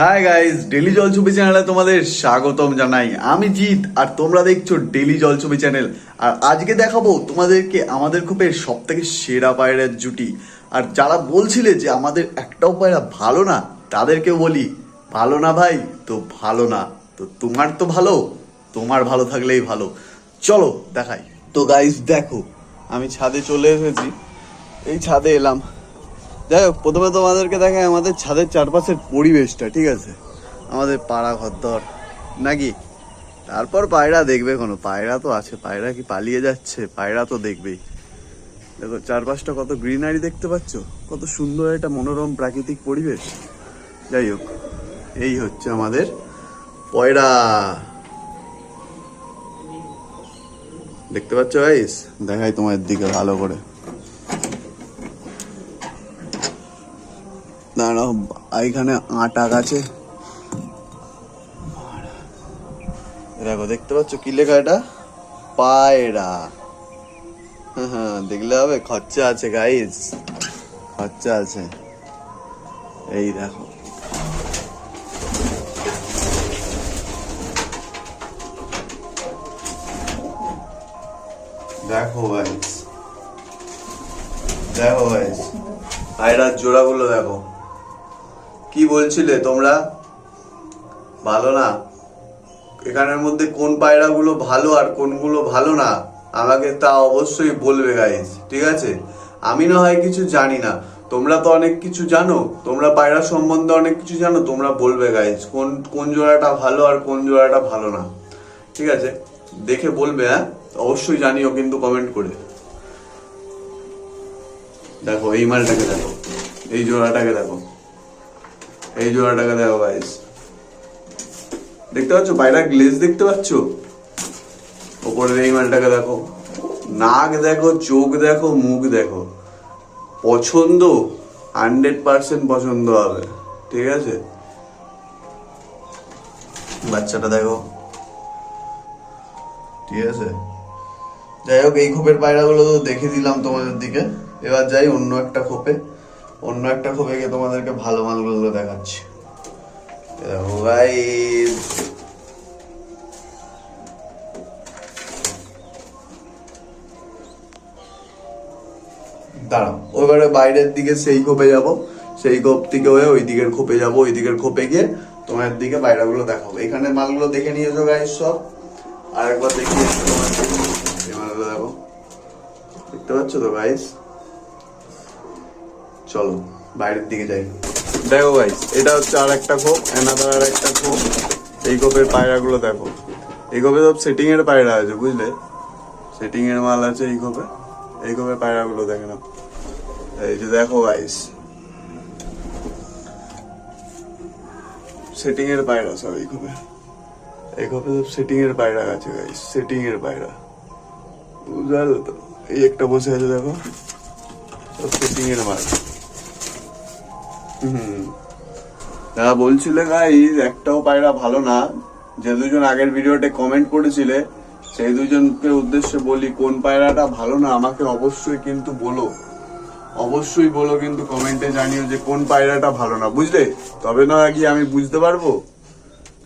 Hi guys daily জল ছবি চ্যানেলে তোমাদের স্বাগতম জানাই। আমি জিৎ, আর তোমরা দেখছ ডেলি জল ছবি চ্যানেল আর আজকে দেখাবো তোমাদেরকে আমাদের খুপের সব থেকে সেরা পায়রার জুটি। আর যারা বলছিলে যে আমাদের একটাও পায়রা ভালো না তাদেরকে বলি, ভালো না ভাই, তো ভালো না। তো তোমার তো ভালো, তোমার ভালো থাকলেই ভালো। চলো, দেখাই। তো গাইস দেখো, আমি ছাদে চলে এসেছি। এই ছাদে এলাম। যাই হোক প্রথমে তোমাদেরকে দেখায় আমাদের ছাদের চারপাশের পরিবেশটা, ঠিক আছে? আমাদের পাড়া ঘরদর, নাকি? তারপর পায়রা দেখবে কোনো পায়রা তো আছে, পায়রা কি পালিয়ে যাচ্ছে? পায়রা তো দেখবেই। দেখো, চারপাশটা কত গ্রিনারি দেখতে পাচ্ছ? কত সুন্দর একটা মনোরম প্রাকৃতিক পরিবেশ। যাই হোক, এই হচ্ছে আমাদের পয়রা। দেখতে পাচ্ছ গাইস দেখাই তোমার দিকে ভালো করে। দাঁড়াও এইখানে আটা গাছে দেখো দেখতে পাচ্ছ কি লেখা এটা? পায়রা। হ্যাঁ, হ্যাঁ দেখলে হবে খরচা আছে গাইস খরচা আছে। এই দেখো। দেখো গাইস দেখো গাইস পায়রার জোড়াগুলো দেখো। কি বলছিলে তোমরা? ভালো না। এখানের মধ্যে কোন পায়রাগুলো ভালো আর কোনগুলো ভালো না, আমাকে তা অবশ্যই বলবে গাইজ ঠিক আছে? আমি না হয় কিছু জানি না। তোমরা তো অনেক কিছু জানো। তোমরা পায়রা সম্বন্ধে অনেক কিছু জানো। তোমরা বলবে গাইজ কোন কোন জোড়াটা ভালো আর কোন জোড়াটা ভালো না। ঠিক আছে? দেখে বলবে হ্যাঁ? অবশ্যই জানিও কিন্তু কমেন্ট করে। দেখো, এই মালটাকে দেখো। এই জোড়াটাকে দেখো। এই জোড়াটাকে দেখো গাইস দেখতে পাচ্ছ? পায়রা গ্লেজ দেখতে পাচ্ছ? ওপরের এই মালটাকে দেখো। নাক দেখো, চোখ দেখো, মুখ দেখো। পছন্দ হান্ড্রেড পার্সেন্ট পছন্দ হবে। ঠিক আছে? বাচ্চাটা দেখো। ঠিক আছে? যাই হোক, এই খোপের পায়রাগুলো তো দেখে দিলাম তোমাদের দিকে। এবার যাই অন্য একটা খোপে। অন্য একটা খোপে গিয়ে তোমাদেরকে ভালো মালগুলো দেখাচ্ছি। দেখো। দাঁড়াও ওইবারে বাইরের দিকে সেই খোপে যাব, সেই খোপ থেকে হয়ে ওই দিকের খোপে যাব ওই দিকের খোপে গিয়ে তোমার দিকে বাইরাগুলো দেখাবো। এখানে মালগুলো দেখে নিয়েছো গাইস সব? আর একবার দেখিয়ে দেখো। দেখতে পাচ্ছ তো গাইস চলো, বাইরের দিকে যাই। দেখো গাইস এটা হচ্ছে আর একটা খোপ এনাদার আর একটা খোপ। এই খোপের পায়রাগুলো দেখো। এই খোপে সব সেটিং এর পায়রা আছে, বুঝলে? সেটিং এর মাল আছে এই খোপে। এই খোপের পায়রাগুলো দেখে নাও। এই যে দেখো গাইস সেটিং এর পায়রা সব এই খোপে। এই খোপে সব সেটিং এর পায়রা আছে গাইস সেটিং এর পায়রা। বুঝলো তো? এই একটা বসে আছে দেখো। সব সেটিং এর মাল। দাদা বলছিলে গাইস একটাও পায়রা ভালো না। যে দুজন আগের ভিডিওতে কমেন্ট করেছিলে, সেই দুজনকে উদ্দেশ্যে বলি, কোন পায়রাটা ভালো না, আমাকে অবশ্যই কিন্তু বলো। অবশ্যই বলো কিন্তু কমেন্টে জানিও যে কোন পায়রাটা ভালো না। বুঝলে? তবে না গিয়ে আমি বুঝতে পারব?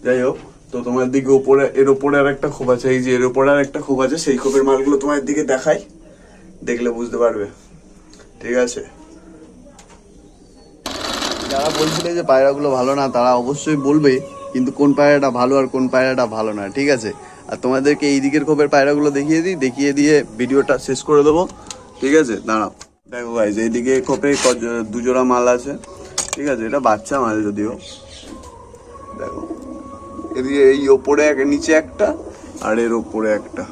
যাই হোক, তো তোমার দিকে উপরে, এর ওপরে আর একটা খোপ আছে। এই যে এর ওপরে আর একটা খোপ আছে, সেই খোপের মালগুলো তোমার দিকে দেখাই, দেখলে বুঝতে পারবে। ঠিক আছে? যারা বলছিলে যে পায়রাগুলো ভালো না, তারা অবশ্যই বলবে কিন্তু কোন পায়রাটা ভালো আর কোন পায়রাটা ভালো না, ঠিক আছে? আর তোমাদেরকে এই দিকের খোপের পায়রাগুলো দেখিয়ে দিই, দেখিয়ে দিয়ে ভিডিওটা শেষ করে দেবো, ঠিক আছে? দাঁড়াও। দেখো গাইজ এইদিকে খোপে দুজোড়া মাল আছে, ঠিক আছে? এটা বাচ্চা মাল যদিও। দেখো, এদিকে এই ওপরে এক, নিচে একটা, আর এর ওপরে একটা,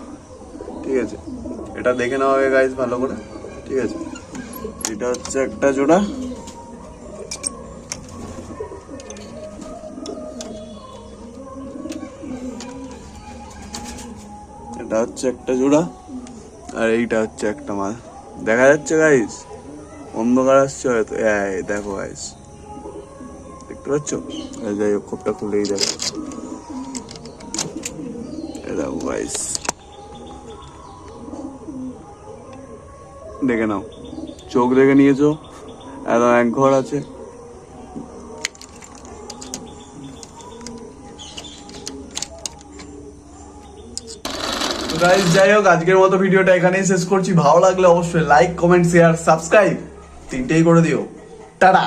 ঠিক আছে? এটা দেখে নেওয়া হবে গাইজ ভালো করে, ঠিক আছে? এটা হচ্ছে একটা জোড়া। এটা হচ্ছে একটা জোড়া, আর এইটা হচ্ছে একটা মাল। দেখা যাচ্ছে গাইস অন্ধকার আসছে হয়তো। দেখো গাইস দেখতে পাচ্ছ? যাই হোক, খোপটা খুলেই দেখো। দেখো গাইস দেখে নাও। চোখ দেখে নিয়েছো? একদম এক ঘর আছে। গাইজ যাই হোক, আজকের মতো ভিডিওটা এখানেই শেষ করছি। ভালো লাগলে অবশ্যই লাইক কমেন্ট শেয়ার সাবস্ক্রাইব তিনটেই করে দিও। টাটা!